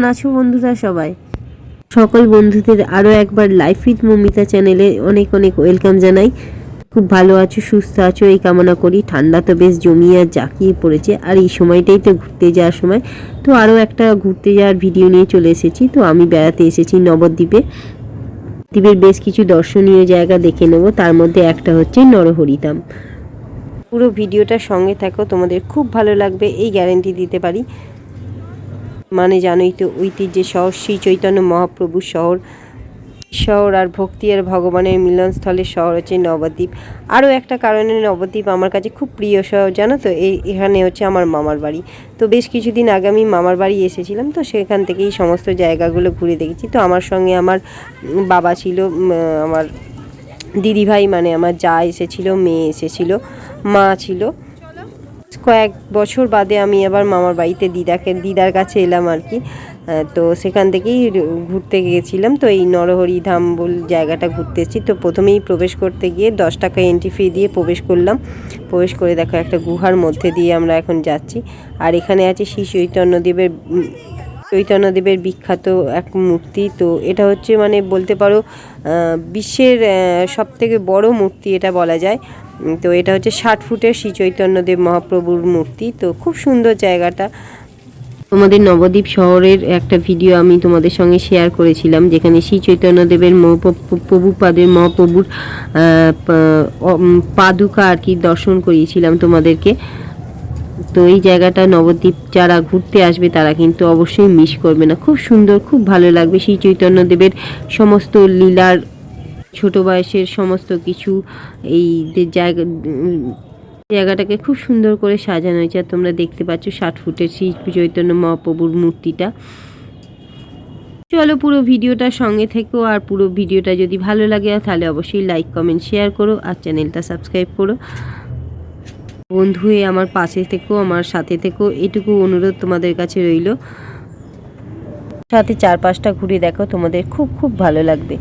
কেমন আছো বন্ধুরা সবাই? সকল বন্ধুদের আরও একবার লাইফ উইথ মমিতা চ্যানেলে অনেক অনেক ওয়েলকাম জানাই। খুব ভালো আছো, সুস্থ আছো, এই কামনা করি। ঠান্ডা তো বেশ জমিয়ে আর জাঁকিয়ে পড়েছে। আর এই সময়টাই তো ঘুরতে যাওয়ার সময়। তো আরও একটা ঘুরতে যাওয়ার ভিডিও নিয়ে চলে এসেছি। তো আমি বেড়াতে এসেছি নবদ্বীপে। দ্বীপের বেশ কিছু দর্শনীয় জায়গা দেখে নেব। তার মধ্যে একটা হচ্ছে নরহরিতাম পুরো ভিডিওটা সঙ্গে থাকো, তোমাদের খুব ভালো লাগবে, এই গ্যারেন্টি দিতে পারি। মানে জানোই তো ঐতিহ্যের শহর, শ্রী চৈতন্য মহাপ্রভুর শহর শহর আর ভক্তি আর ভগবানের মিলনস্থলের শহর হচ্ছে নবদ্বীপ। আরও একটা কারণে নবদ্বীপ আমার কাছে খুব প্রিয় শহর, জানো তো, এই, এখানে হচ্ছে আমার মামার বাড়ি। তো বেশ কিছুদিন আগে আমি মামার বাড়ি এসেছিলাম, তো সেখান থেকেই সমস্ত জায়গাগুলো ঘুরে দেখেছি। তো আমার সঙ্গে আমার বাবা ছিল আমার দিদিভাই মানে আমার যা এসেছিল, মেয়ে এসেছিল, মা ছিল। কয়েক বছর বাদে আমি আবার মামার বাড়িতে দিদাকে, দিদার কাছে এলাম আর কি। তো সেখান থেকেই ঘুরতে গিয়েছিলাম। তো এই নরহরি ধাম বল জায়গাটা ঘুরতে এসেছি তো প্রথমেই প্রবেশ করতে গিয়ে দশ টাকা এন্ট্রি ফি দিয়ে প্রবেশ করলাম। প্রবেশ করে দেখো একটা গুহার মধ্যে দিয়ে আমরা এখন যাচ্ছি। আর এখানে আছে শ্রী চৈতন্যদেবের চৈতন্যদেবের বিখ্যাত এক মূর্তি। তো এটা হচ্ছে মানে বলতে পারো বিশ্বের সব থেকে বড় মূর্তি এটা বলা যায়। তো এটা হচ্ছে ষাট ফুটের শ্রী চৈতন্যদেব মহাপ্রভুর মূর্তি। তো খুব সুন্দর জায়গাটা। তোমাদের নবদ্বীপ শহরের একটা ভিডিও আমি তোমাদের সঙ্গে শেয়ার করেছিলাম, যেখানে শ্রী চৈতন্যদেবের প্রভুপাদের মহাপ্রভুর পাদুকা আর কি দর্শন করিয়েছিলাম তোমাদেরকে। তো এই জায়গাটা নবদ্বীপ যারা ঘুরতে আসবে তারা কিন্তু অবশ্যই মিস করবে না। খুব সুন্দর, খুব ভালো লাগবে শ্রী চৈতন্যদেবের সমস্ত লীলার, ছোট বয়সের সমস্ত কিছু। এই জায়গা জায়গাটাকে খুব সুন্দর করে সাজানো হয়েছে। আর তোমরা দেখতে পাচ্ছ ষাট ফুটের শ্রী চৈতন্য মহাপ্রভুর মূর্তিটা। চলো পুরো ভিডিওটা সঙ্গে থেকো। আর পুরো ভিডিওটা যদি ভালো লাগে তাহলে অবশ্যই লাইক কমেন্ট শেয়ার করো। আর চ্যানেলটা সাবস্ক্রাইব করো। বন্ধু হয়ে আমার পাশে থেকেও আমার সাথে থেকেও এটুকু অনুরোধ তোমাদের কাছে রইল। সাথে চারপাশটা ঘুরে দেখো, তোমাদের খুব খুব ভালো লাগবে।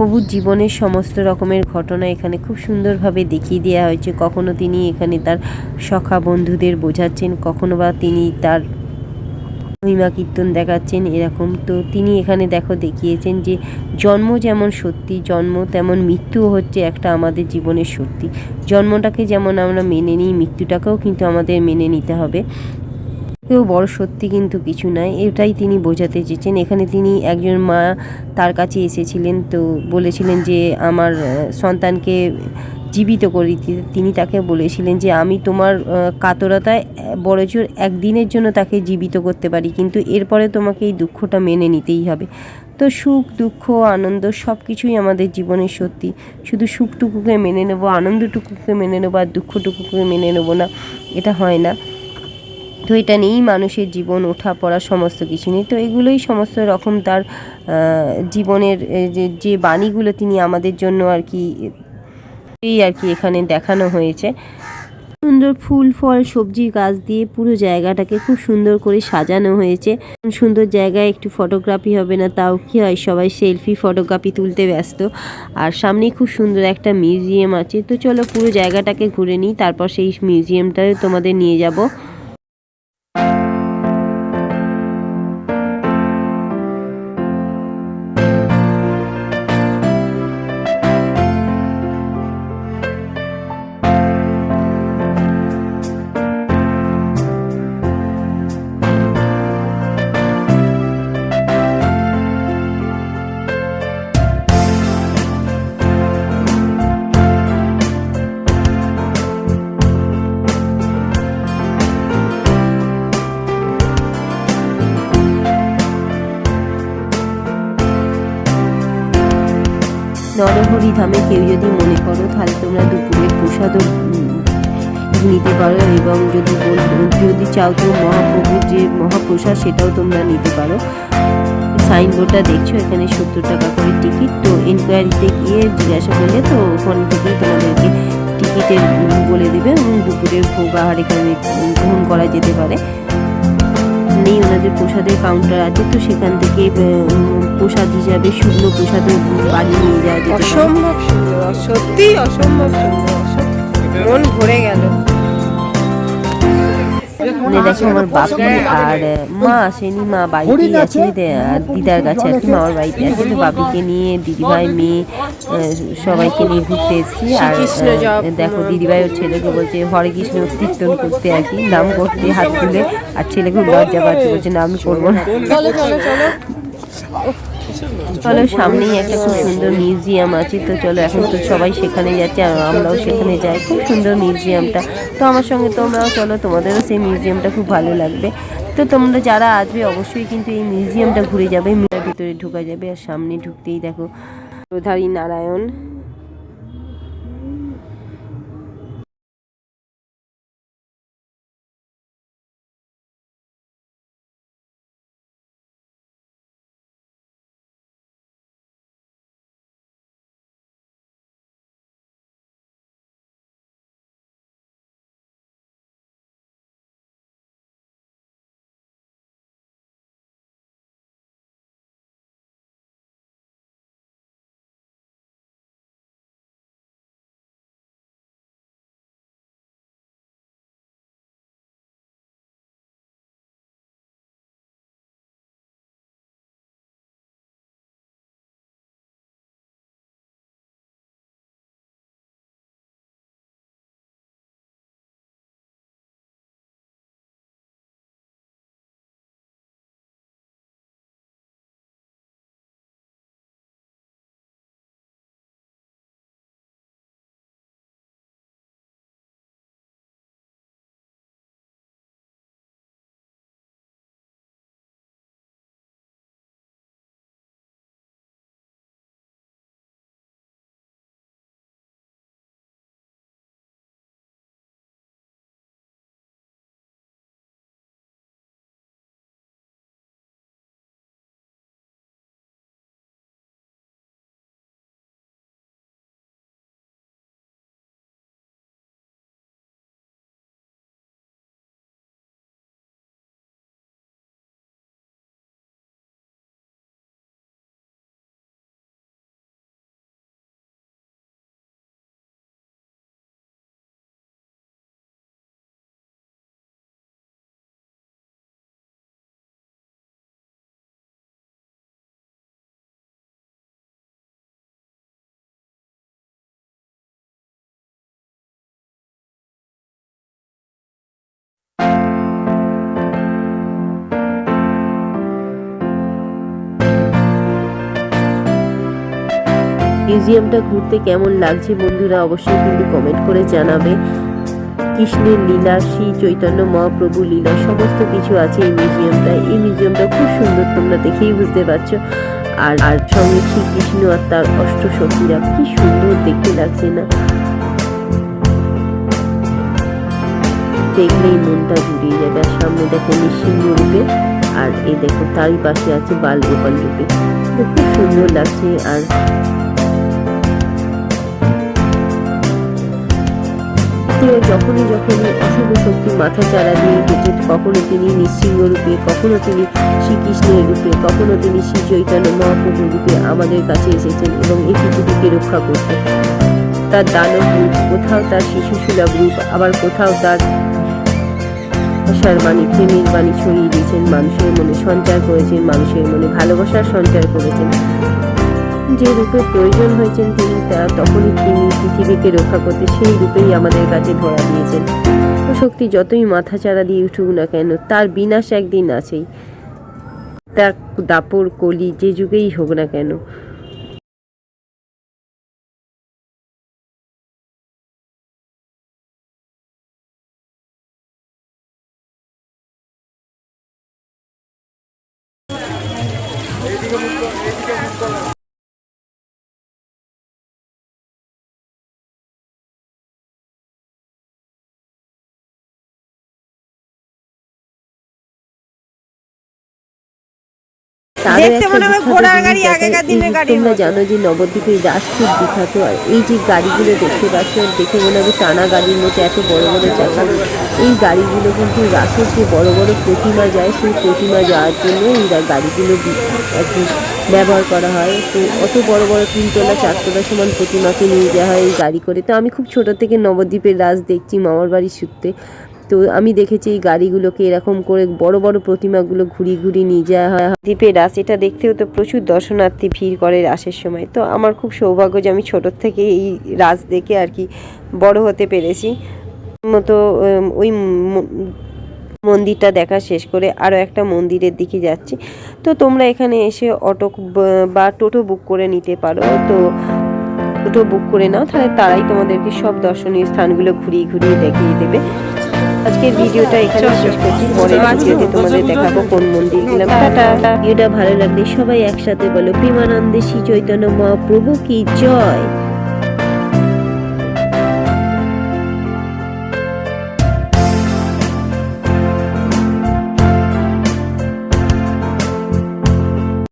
মহাপ্রভুর জীবনের সমস্ত রকমের ঘটনা এখানে খুব সুন্দরভাবে দেখিয়ে দেওয়া হয়েছে। কখনো তিনি এখানে তার সখা বন্ধুদের বোঝাচ্ছেন, কখনো বা তিনি তার মহিমা কীর্তন দেখাচ্ছেন এরকম। তো তিনি এখানে দেখো দেখিয়েছেন যে জন্ম যেমন সত্যি, জন্ম তেমন মৃত্যুও হচ্ছে একটা আমাদের জীবনের সত্যি। জন্মটাকে যেমন আমরা মেনে নিই, মৃত্যুটাকেও কিন্তু আমাদের মেনে নিতে হবে। কেউ বড় সত্যি কিন্তু কিছু নয় এটাই তিনি বোঝাতে চেয়েছেন। এখানে তিনি একজন মা তার কাছে এসেছিলেন তো বলেছিলেন যে, আমার সন্তানকে জীবিত করে দিতে। তিনি তাকে বলেছিলেন যে, আমি তোমার কাতরতায় বড় জোর একদিনের জন্য তাকে জীবিত করতে পারি, কিন্তু এরপরে তোমাকে এই দুঃখটা মেনে নিতেই হবে। তো সুখ, দুঃখ, আনন্দ সব কিছুই আমাদের জীবনের সত্যি। শুধু সুখটুকুকে মেনে নেব, আনন্দটুকুকে মেনে নেব, আর দুঃখটুকুকে মেনে নেব না, এটা হয় না। তো এটা নিয়েই মানুষের জীবন, ওঠা, পড়া, সমস্ত কিছু নেই তো এগুলোই সমস্ত রকম তার জীবনের যে বাণীগুলো তিনি আমাদের জন্য আর কি, এই আর কি এখানে দেখানো হয়েছে। সুন্দর ফুল, ফল, সবজির গাছ দিয়ে পুরো জায়গাটাকে খুব সুন্দর করে সাজানো হয়েছে। সুন্দর জায়গায় একটু ফটোগ্রাফি হবে না, তাও কি হয়, সবাই সেলফি ফটোগ্রাফি তুলতে ব্যস্ত। আর সামনেই খুব সুন্দর একটা মিউজিয়াম আছে। তো চলো পুরো জায়গাটাকে ঘুরে নিই, তারপর সেই মিউজিয়ামটায় তোমাদের নিয়ে যাব। ধামে কেউ যদি মনে করো তাহলে তোমরা দুপুরের প্রসাদও নিতে পারো এবং যদি যদি চাও তো মহাপ্রভুর যে মহাপ্রসাদ সেটাও তোমরা নিতে পারো। সাইনবোর্ডটা দেখছ, এখানে সত্তর টাকা করে টিকিট। তো এনকোয়ারিতে গিয়ে জিজ্ঞাসা করলে তো ওখান থেকেই তোমাদেরকে টিকিটের বলে দেবে। এবং দুপুরের ভোগ আহার এখানে গ্রহণ করা যেতে পারে। ওনাদের প্রসাদের কাউন্টার আছে, তো সেখান থেকে প্রসাদ হিসাবে শুকনো প্রসাদ বাড়ি নিয়ে যাওয়া অসম্ভব সুন্দর সত্যি অসম্ভব সুন্দর। মন ভরে গেল। মানে দেখো আমার বাপি আর মা আসেনি মা বাড়িতেই আছে আর দিদার কাছে আর কি মামার বাড়িতে আছে। তো বাপিকে নিয়ে দিদিভাই মেয়ে সবাইকে নিয়ে ঘুরতে এসেছি। আর দেখো দিদিভাই ওর ছেলেকে বলছে হরে কৃষ্ণ কীর্তন করতে আর কি নাম করতে হাত তুলে। আর ছেলে খুব লজ্জা পাচ্ছে বলছে না আমি করব না। চলো, সামনেই একটা খুব সুন্দর মিউজিয়াম আছে। তো চলো, এখন তো সবাই সেখানে যাচ্ছে, আর আমরাও সেখানে যাই। খুব সুন্দর মিউজিয়ামটা। তো আমার সঙ্গে তোমরাও চলো, তোমাদেরও সেই মিউজিয়ামটা খুব ভালো লাগবে। তো তোমরা যারা আসবে, অবশ্যই কিন্তু এই মিউজিয়ামটা ঘুরে যাবে ভিতরে ঢোকা যাবে। আর সামনে ঢুকতেই দেখো প্রধারী নারায়ণ। মিউজিয়ামটা ঘুরতে কেমন লাগছে বন্ধুরা অবশ্যই কিন্তু কমেন্ট করে জানাবে। কৃষ্ণের লীলা, শ্রী চৈতন্য মহাপ্রভু লীলা, সমস্ত কিছু আছে এই মিউজিয়ামটা এই মিউজিয়ামটা খুব সুন্দর, তোমরা দেখেই বুঝতে পারছ। আর আর সঙ্গে শ্রীকৃষ্ণ আর তার অষ্ট অষ্টসখীরা কি সুন্দর দেখতে লাগছে না। দেখলেই মনটা জুড়িয়ে যাবে, আর সামনে দেখো নিঃসিংহ রূপে, আর এই দেখো তারই পাশে আছে বাল গোপাল রূপে খুব সুন্দর লাগছে, আর কেউ যখনই যখনই অশুভ শক্তি মাথা চারা দিয়ে উঠেছে কখনো তিনি নৃসিংহ রূপে, কখনো তিনি শ্রীকৃষ্ণের রূপে, কখনো তিনি শ্রী চৈতন্য মহাপ্রভু রূপে আমাদের কাছে এসেছেন এবং এই পৃথিবীকে রক্ষা করতে। তার দানব রূপ, কোথাও তার শিশু সুলভ রূপ, আবার কোথাও তার আশার বাণী, প্রেমের বাণী ছড়িয়ে দিয়েছেন, মানুষের মনে সঞ্চার করেছেন, মানুষের মনে ভালোবাসার সঞ্চার করেছেন। যে রূপে প্রয়োজন হয়েছেন তিনি, তা তখনই তিনি পৃথিবীকে রক্ষা করতে সেই রূপেই আমাদের কাছে ধরা দিয়েছেন। শক্তি যতই মাথা চারা দিয়ে উঠুক না কেন, তার বিনাশ একদিন আছেই। তার দাপর কলি যে যুগেই হোক না কেন। তারও দেখতে একটা মনে হয় ঘোড়ার গাড়ি, আগেকার দিনের গাড়ির তোমরা জানো যে নবদ্বীপের রাস খুব বিখ্যাত আর এই যে গাড়িগুলো দেখতে পাচ্ছ দেখে মনে হবে টানা গাড়ির মতো এত বড় বড় চাকা। এই গাড়িগুলো কিন্তু রাসের যে বড় বড় প্রতিমা যায় সেই প্রতিমা যাওয়ার জন্য এই গাড়িগুলো ব্যবহার করা হয়। তো অত বড় বড় তিনতলা চারতলা সমান প্রতিমাকে নিয়ে যাওয়া হয় এই গাড়ি করে। তো আমি খুব ছোট থেকে নবদ্বীপের রাস দেখছি মামার বাড়ির সূত্রে। তো আমি দেখেছি এই গাড়িগুলোকে এরকম করে বড় বড় প্রতিমাগুলো ঘুরিয়ে ঘুরিয়ে নিয়ে যাওয়া হয় দ্বীপের রাস, এটা দেখতেও তো প্রচুর দর্শনার্থী ভিড় করে রাসের সময়। তো আমার খুব সৌভাগ্য যে আমি ছোটোর থেকে এই রাস দেখে আর কি বড় হতে পেরেছি। মতো ওই মন্দিরটা দেখা শেষ করে আরও একটা মন্দিরের দিকে যাচ্ছি। তো তোমরা এখানে এসে অটো বা টোটো বুক করে নিতে পারো। তো টোটো বুক করে নাও, তাহলে তারাই তোমাদেরকে সব দর্শনীয় স্থানগুলো ঘুরিয়ে ঘুরিয়ে দেখিয়ে দেবে। আজকের ভিডিওটা এখানে শেষ করছি। পরের ভিডিওতে তোমাদের দেখাবো কোন মন্দির গেলাম। টাটা ভিডিওটা ভালো লাগলে সবাই একসাথে বলো প্রেমানন্দে শ্রী চৈতন্য মহাপ্রভু কি জয়?